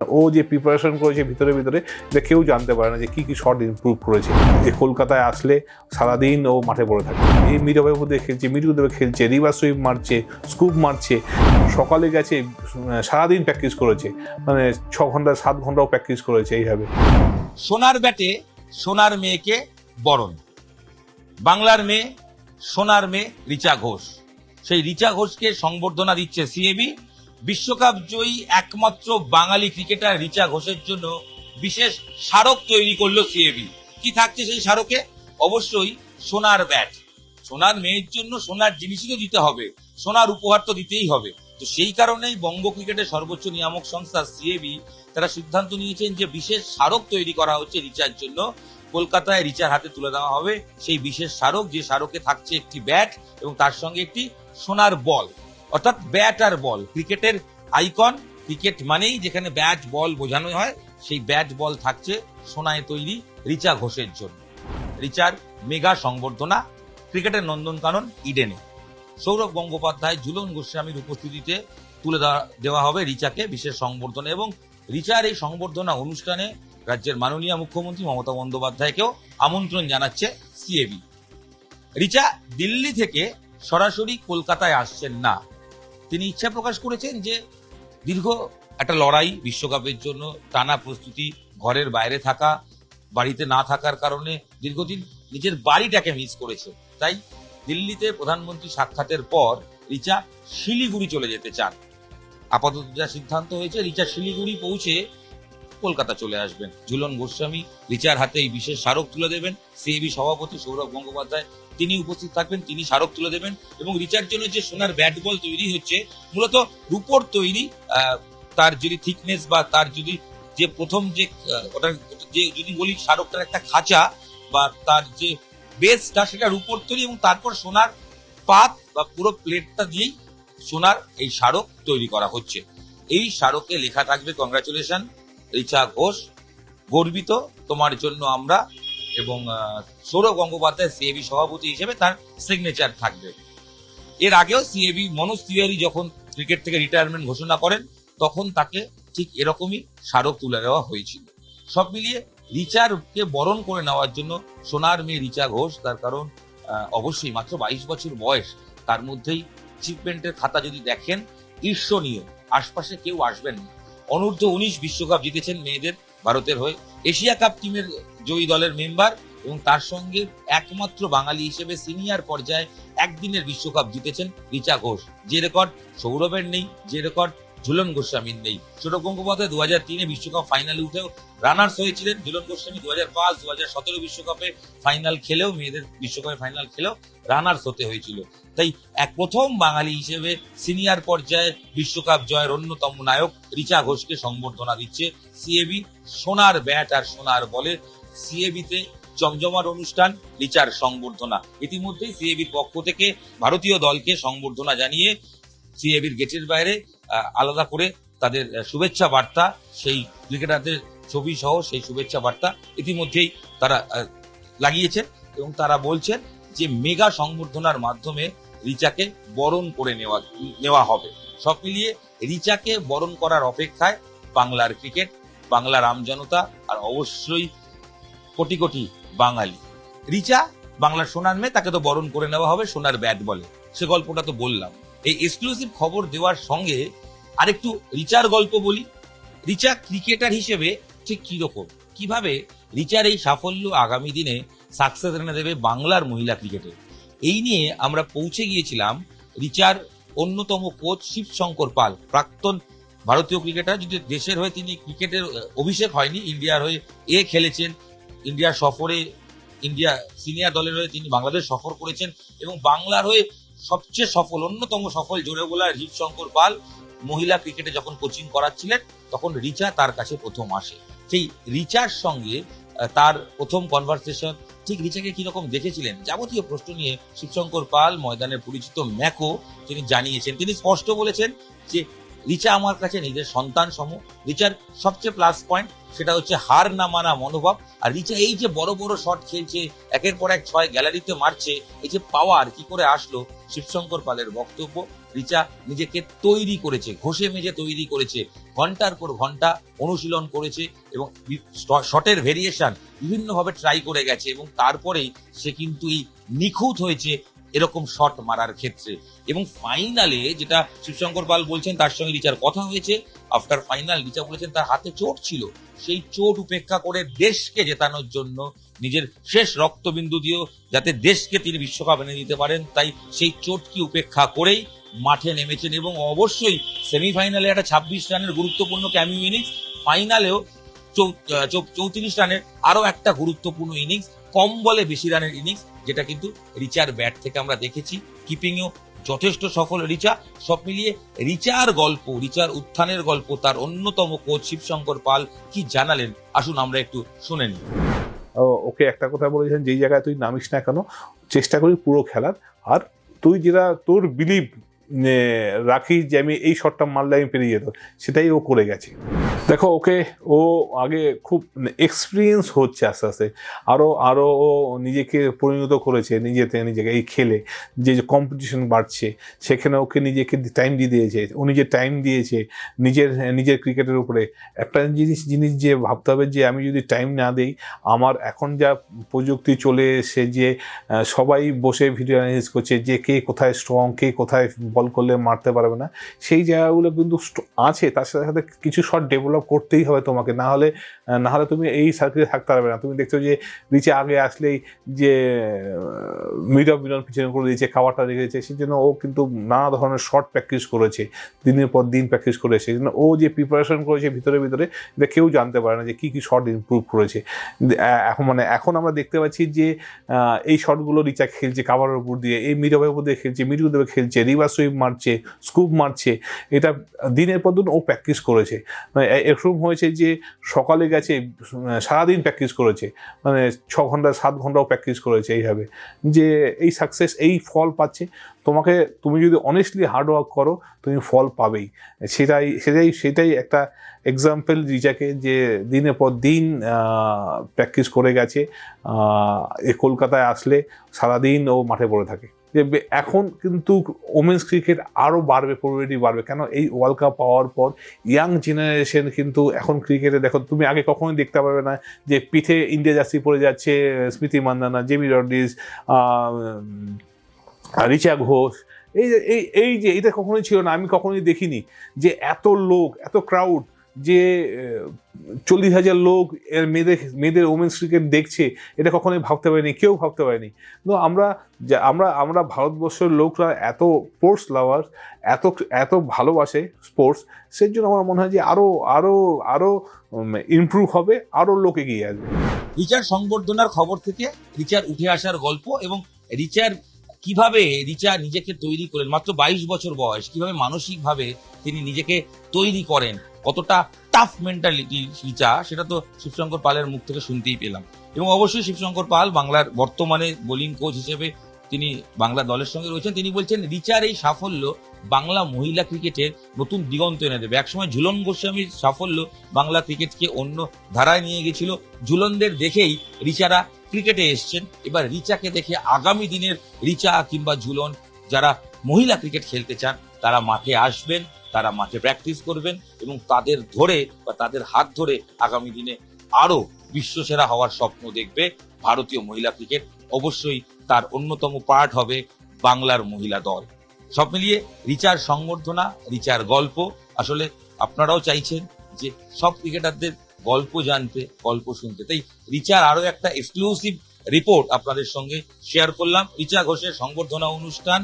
ও যে প্রিপারেশন করেছে ভিতরে ভিতরে, এটা কেউ জানতে পারে না যে কি কি শট ইমপ্রুভ করেছে। যে কলকাতায় আসলে সারাদিন ও মাঠে পড়ে থাকে। এই মিডওয়ের মধ্যে খেলছে মিডউইথে খেলছে রিভার সুইপ মারছে স্কুপ মারছে, সকালে গেছে সারাদিন প্র্যাকটিস করেছে। মানে ছ ঘণ্টা, সাত ঘন্টাও প্র্যাকটিস করেছে এইভাবে। সোনার ব্যাটে সোনার মেয়েকে বরণ। বাংলার মেয়ে সোনার মেয়ে রিচা ঘোষ। সেই রিচা ঘোষকে সংবর্ধনা দিচ্ছে সিএবি বিশ্বকাপ জয়ী একমাত্র বাঙালি ক্রিকেটার রিচা ঘোষের জন্য বিশেষ স্মারক তৈরি করল সিএবি কি থাকছে সেই স্মারকে? অবশ্যই সোনার ব্যাট। সোনার মেয়ের জন্য সোনার জিনিসই তো দিতে হবে। সোনার উপহার তো দিতেই হবে। তো সেই কারণেই বঙ্গ ক্রিকেটের সর্বোচ্চ নিয়ামক সংস্থা সিএবি তারা সিদ্ধান্ত নিয়েছেন যে বিশেষ স্মারক তৈরি করা হচ্ছে রিচার জন্য। কলকাতায় রিচার হাতে তুলে দেওয়া হবে। সেই বিশেষ স্মারক যে স্মারকে থাকছে একটি ব্যাট এবং তার সঙ্গে একটি সোনার বল। অর্থাৎ ব্যাট আর বল ক্রিকেটের আইকন ক্রিকেট মানেই যেখানে ব্যাট বল বোঝানো হয়, সেই ব্যাট বল থাকছে সোনায় তৈরি রিচা ঘোষের জন্য। রিচার মেগা সংবর্ধনা, ক্রিকেটের নন্দনকানন ইডেনে। সৌরভ গঙ্গোপাধ্যায়, ঝুলন গোস্বামীর উপস্থিতিতে তুলে দেওয়া হবে রিচাকে বিশেষ সংবর্ধনা এবং রিচার এই সংবর্ধনা অনুষ্ঠানে রাজ্যের মাননীয় মুখ্যমন্ত্রী মমতা বন্দ্যোপাধ্যায়কেও আমন্ত্রণ জানাচ্ছে সিএবি রিচা দিল্লি থেকে সরাসরি কলকাতায় আসছেন না। তিনি ইচ্ছা প্রকাশ করেছেন যে দীর্ঘ একটা লড়াই বিশ্বকাপের জন্য টানা প্রস্তুতি, ঘরের বাইরে থাকা, বাড়িতে না থাকার কারণে দীর্ঘদিন নিজের বাড়িটাকে মিস করেছে তাই দিল্লিতে প্রধানমন্ত্রী সাক্ষাতের পর রিচা শিলিগুড়ি চলে যেতে চান। আপাতত যা সিদ্ধান্ত হয়েছে, রিচা শিলিগুড়ি পৌঁছে কলকাতা চলে আসবেন। ঝুলন গোস্বামী রিচার হাতে এই বিশেষ স্মারক তুলে দেবেন। সিএবি সভাপতি সৌরভ গঙ্গোপাধ্যায় তিনি উপস্থিত থাকবেন, তিনি স্মারক তুলে দেবেন এবং রিচার জন্য যে সোনার ব্যাট বল তৈরি হচ্ছে, মূলত রূপোর তৈরি তার যদি থিকনেস বা তার যদি যে প্রথম যে ওটার যে যদি বলি স্মারকটার একটা খাঁচা বা তার যে বেসটা সেটা রূপোর তৈরি এবং তারপর সোনার পাত বা পুরো প্লেটটা দিয়েই সোনার এই স্মারক তৈরি করা হচ্ছে। এই স্মারকে লেখা থাকবে কংগ্রাচুলেশন রিচা ঘোষ, গর্বিত, তোমার জন্য আমরা এবং সৌরভ গঙ্গোপাধ্যায় সিএবি সভাপতি হিসেবে তার সিগনেচার থাকবে। এর আগেও সিএবি মনোজ তিওয়ারি যখন ক্রিকেট থেকে রিটায়ারমেন্ট ঘোষণা করেন, তখন তাকে ঠিক এরকমই স্মারক তুলে দেওয়া হয়েছিল। সব মিলিয়ে রিচারকে বরণ করে নেওয়ার জন্য সোনার মেয়ে রিচা ঘোষ, তার কারণ অবশ্যই মাত্র বাইশ বছর বয়স, তার মধ্যেই অ্যাচিভমেন্টের খাতা যদি দেখেন, ঈর্ষণীয়, আশপাশে কেউ আসবেন না। অনূর্ধ্ব উনিশ বিশ্বকাপ জিতেছেন মেয়েদের ভারতের হয়ে। এশিয়া কাপ টিমের জয়ী দলের মেম্বার এবং তার সঙ্গে একমাত্র বাঙালি হিসেবে সিনিয়র পর্যায়ে একদিনের বিশ্বকাপ জিতেছেন রিচা ঘোষ। যে রেকর্ড সৌরভের নেই, যে রেকর্ড ঝুলন গোস্বামীর নেই। সৌরভ গঙ্গোপাধ্যায় দু হাজার তিনে বিশ্বকাপ ফাইনালে উঠেও রানার্স হয়েছিলেন। ঝুলন গোস্বামী দু হাজার পাঁচ দু হাজার সতেরো বিশ্বকাপে ফাইনাল খেলেও, মেয়েদের বিশ্বকাপে ফাইনাল খেলেও রানার্স হতে হয়েছিল। তাই এক প্রথম বাঙালি হিসেবে সিনিয়র পর্যায়ে বিশ্বকাপ জয়ের অন্যতম নায়ক রিচা ঘোষকে সংবর্ধনা দিচ্ছে সিএবি সোনার ব্যাট আর সোনার বলে সিএবিতে জমজমার অনুষ্ঠান রিচার সংবর্ধনা। ইতিমধ্যেই সিএবির পক্ষ থেকে ভারতীয় দলকে সংবর্ধনা জানিয়ে সিএবির গেটের বাইরে আলাদা করে তাদের শুভেচ্ছা বার্তা, সেই ক্রিকেটারদের ছবি সহ সেই শুভেচ্ছা বার্তা ইতিমধ্যেই তারা লাগিয়েছেন এবং তারা বলছেন যে মেগা সংবর্ধনার মাধ্যমে রিচাকে বরণ করে নেওয়া নেওয়া হবে। সব মিলিয়ে রিচাকে বরণ করার অপেক্ষায় বাংলার ক্রিকেট, বাংলার আমজনতা আর অবশ্যই কোটি কোটি বাঙালি। রিচা বাংলার সোনার মেয়ে, তাকে তো বরণ করে নেওয়া হবে সোনার ব্যাট বলে। সে গল্পটা তো বললাম। এই এক্সক্লুসিভ খবর দেওয়ার সঙ্গে আরেকটু রিচার গল্প বলি। রিচা ক্রিকেটার হিসেবে ঠিক কীরকম? কীভাবে রিচার এই সাফল্য আগামী দিনে সাকসেস এনে দেবে বাংলার মহিলা ক্রিকেটে এই নিয়ে আমরা পৌঁছে গিয়েছিলাম রিচার অন্যতম কোচ শিবশঙ্কর পাল, প্রাক্তন ভারতীয় ক্রিকেটার যদি দেশের হয়ে তিনি ক্রিকেটের অভিষেক হয়নি, ইন্ডিয়ার হয়ে এ খেলেছেন। ইন্ডিয়া সফরে, ইন্ডিয়া সিনিয়র দলের হয়ে তিনি বাংলাদেশ সফর করেছেন এবং বাংলার হয়ে সবচেয়ে সফল, অন্যতম সফল জোরে বোলার শঙ্কর পাল মহিলা ক্রিকেটে যখন কোচিং করাচ্ছিলেন, তখন রিচা তার কাছে প্রথম আসে। সেই রিচার সঙ্গে তার প্রথম কনভারসেশন ঠিক রিচাকে কীরকম দেখেছিলেন? যাবতীয় প্রশ্ন নিয়ে শিবশঙ্কর পাল, ময়দানের পরিচিত ম্যাকো তিনি জানিয়েছেন। তিনি স্পষ্ট বলেছেন যে রিচা আমার কাছে নিজের সন্তান সম রিচার সবচেয়ে প্লাস পয়েন্ট সেটা হচ্ছে হার না মানা মনোভাব। আর রিচা এই যে বড় বড় শট খেলছে, একের পর এক ছয় গ্যালারিতে মারছে, এই যে পাওয়ার কি করে আসলো, শিবশঙ্কর পালের বক্তব্য। রিচা নিজেকে তৈরি করেছে, ঘষে মেজে তৈরি করেছে, ঘণ্টার পর ঘণ্টা অনুশীলন করেছে এবং শটের ভেরিয়েশন বিভিন্নভাবে ট্রাই করে গেছে এবং তারপরেই সে কিন্তু এই নিখুঁত হয়েছে এরকম শট মারার ক্ষেত্রে। এবং ফাইনালে যেটা শিবশঙ্কর পাল বলছেন, তার সঙ্গে রিচার কথা হয়েছে। আফটার ফাইনাল রিচা বলেছেন, তার হাতে চোট ছিল। সেই চোট উপেক্ষা করে দেশকে জেতানোর জন্য নিজের শেষ রক্তবিন্দু দিয়েও যাতে দেশকে তিনি বিশ্বকাপ এনে দিতে পারেন, তাই সেই চোটকে উপেক্ষা করেই মাঠে নেমেছেন এবং অবশ্যই সেমিফাইনালে একটা ছাব্বিশ রানের গুরুত্বপূর্ণ ক্যামিও ইনিংস ফাইনালেও চৌত্রিশ রানের আরও একটা গুরুত্বপূর্ণ ইনিংস কম বলে বেশি রানের ইনিংস যেটা কিন্তু রিচার ব্যাট থেকে আমরা দেখেছি। কিপিংও যথেষ্ট সফল রিচা। সব মিলিয়ে রিচার গল্প, রিচার উত্থানের গল্প, তার অন্যতম কোচ শিবশঙ্কর পাল কি জানালেন? আসুন আমরা একটু শুনে নিই। ওকে একটা কথা বলেছেন যেই জায়গায় তুই নামিস না কেন, চেষ্টা করি পুরো খেলার। আর তুই যেটা তোর বিলিভ রাখিস যে আমি এই শটটা মারলে আমি পেরিয়ে যেত সেটাই ও করে গেছে। দেখো, ওকে, ও আগে খুব এক্সপিরিয়েন্স হচ্ছে আস্তে আস্তে। আরও আরও ও নিজেকে পরিণত করেছে, নিজেতে, নিজেকে এই খেলে, যে যে কম্পিটিশন বাড়ছে, সেখানে ওকে নিজেকে টাইম দিয়ে দিয়েছে। ও নিজের টাইম দিয়েছে, নিজের নিজের ক্রিকেটের উপরে, একটা জিনিস জিনিস যে ভাবতে হবে যে আমি যদি টাইম না দিই, আমার এখন যা প্রযুক্তি চলে এসে যে সবাই বসে ভিডিও অ্যানালাইসিস করছে যে কে কোথায় স্ট্রং কে কোথায় বল করলে মারতে পারবে না। সেই জায়গাগুলো কিন্তু আছে, তার সাথে সাথে কিছু শট ডেভেলপ করতেই হবে তোমাকে। না হলে না হলে তুমি এই সার্কিটে থাকতে পারবে না। তুমি দেখছ যে, নিচে আগে আসলেই যে মিড অফ মিলন পিছনে করে দিয়েছে, খাবারটা রেখেছে সেই জন্য ও কিন্তু নানা ধরনের শর্ট প্র্যাকটিস করেছে, দিনের পর দিন প্র্যাকটিস করেছে। সেই জন্য ও যে প্রিপারেশন করেছে ভিতরে ভিতরে, এটা কেউ জানতে পারে না যে কী কী শট ইমপ্রুভ করেছে। এখন মানে এখন আমরা দেখতে পাচ্ছি যে এই শটগুলো রিচা খেলছে, কাভারের উপর দিয়ে, এই মিড অফের উপর দিয়ে খেলছে মিড খেলছে, রিভার্স মারছে স্কুপ মারছে, এটা দিনের পর দিন ও প্র্যাকটিস করেছে। মানে এরকম হয়েছে যে সকালে গেছে সারাদিন প্র্যাকটিস করেছে। মানে ছ ঘণ্টা, সাত ঘন্টাও প্র্যাকটিস করেছে এইভাবে। যে এই সাকসেস এই ফল পাচ্ছে। তোমাকে, তুমি যদি অনেস্টলি হার্ডওয়ার্ক করো, তুমি ফল পাবেই। সেটাই সেটাই সেটাই একটা এক্সাম্পল রিজাকে যে দিনের পর দিন প্র্যাকটিস করে গেছে এ কলকাতায় আসলে সারাদিন ও মাঠে পড়ে থাকে। যে এখন কিন্তু ওমেন্স ক্রিকেট আরও বাড়বে পরিমাণটি বাড়বে। কেন? এই ওয়ার্ল্ড কাপ পাওয়ার পর ইয়াং জেনারেশন কিন্তু এখন ক্রিকেটে দেখো, তুমি আগে কখনোই দেখতে পারবে না যে পিঠে ইন্ডিয়া জার্সি পড়ে যাচ্ছে স্মৃতি মান্দানা জেমি রডিস রিচা ঘোষ। এই যে, এই এই যে, এটা কখনোই ছিল না, আমি কখনোই দেখিনি যে এত লোক, এত ক্রাউড যে চল্লিশ হাজার লোক এর মেয়েদের মেয়েদের ওমেন্স ক্রিকেট দেখছে, এটা কখনোই ভাবতে পারিনি, কেউ ভাবতে পারেনি। তো আমরা আমরা আমরা ভারতবর্ষের লোকরা এত স্পোর্টস লাভার এত এত ভালোবাসে স্পোর্টস সেই জন্য আমার মনে হয় যে আরও আরও আরও ইমপ্রুভ হবে আরও লোক এগিয়ে আসবে। রিচার সংবর্ধনার খবর থেকে রিচার উঠে আসার গল্প এবং রিচার কীভাবে রিচা নিজেকে তৈরি করেন মাত্র বাইশ বছর বয়স, কীভাবে মানসিকভাবে তিনি নিজেকে তৈরি করেন কতটা টাফ মেন্টালিটি রিচা সেটা তো শিবশঙ্কর পালের মুখ থেকে শুনতেই পেলাম। এবং অবশ্যই শিবশঙ্কর পাল বাংলার বর্তমানে বোলিং কোচ হিসেবে তিনি বাংলা দলের সঙ্গে রয়েছেন। তিনি বলছেন, রিচার এই সাফল্য বাংলা মহিলা ক্রিকেটের নতুন দিগন্ত এনে দেবে। একসময় ঝুলন গোস্বামীর সাফল্য বাংলা ক্রিকেটকে অন্য ধারায় নিয়ে গেছিল। ঝুলনদের দেখেই রিচারা ক্রিকেটে এসছেন। এবার রিচাকে দেখে আগামী দিনের রিচা কিংবা ঝুলন যারা মহিলা ক্রিকেট খেলতে চান, তারা মাঠে আসবেন। তারা মাঠে প্র্যাকটিস করবেন এবং তাদের ধরে বা তাদের হাত ধরে আগামী দিনে আরও বিশ্বসেরা হওয়ার স্বপ্ন দেখবে ভারতীয় মহিলা ক্রিকেট অবশ্যই তার অন্যতম পার্ট হবে বাংলার মহিলা দল। সব মিলিয়ে রিচার সংবর্ধনা, রিচার গল্প, আসলে আপনারাও চাইছেন যে সব ক্রিকেটারদের গল্প জানতে, গল্প শুনতে। তাই রিচার আরও একটা এক্সক্লুসিভ রিপোর্ট আপনাদের সঙ্গে শেয়ার করলাম। রিচা ঘোষের সংবর্ধনা অনুষ্ঠান,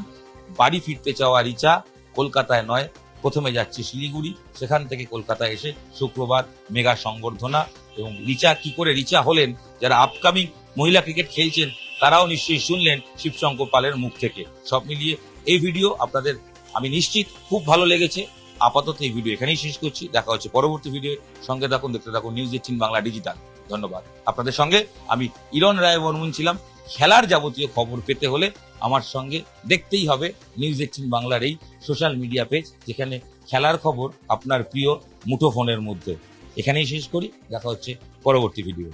বাড়ি ফিরতে চাওয়া রিচা, কলকাতায় নয় প্রথমে যাচ্ছে শিলিগুড়ি, সেখান থেকে কলকাতায় এসে শুক্রবার মেগা সংবর্ধনা এবং রিচা কি করে রিচা হলেন, যারা আপকামিং মহিলা ক্রিকেট খেলছেন, তারাও নিশ্চয়ই শুনলেন শিবশঙ্কর পালের মুখ থেকে। সব মিলিয়ে এই ভিডিও আপনাদের, আমি নিশ্চিত খুব ভালো লেগেছে। আপাতত এই ভিডিও এখানেই শেষ করছি। দেখা হচ্ছে পরবর্তী ভিডিও সঙ্গে থাকুন, দেখতে থাকুন নিউজ এইটিন বাংলা ডিজিটাল ধন্যবাদ। আপনাদের সঙ্গে আমি ইরন রায় বর্মন ছিলাম। খেলার যাবতীয় খবর পেতে হলে আমার সঙ্গে দেখতেই হবে নিউজ এইটিন বাংলার এই সোশ্যাল মিডিয়া পেজ যেখানে খেলার খবর আপনার প্রিয় মুঠোফোনের মধ্যে। এখানেই শেষ করি, দেখা হচ্ছে পরবর্তী ভিডিও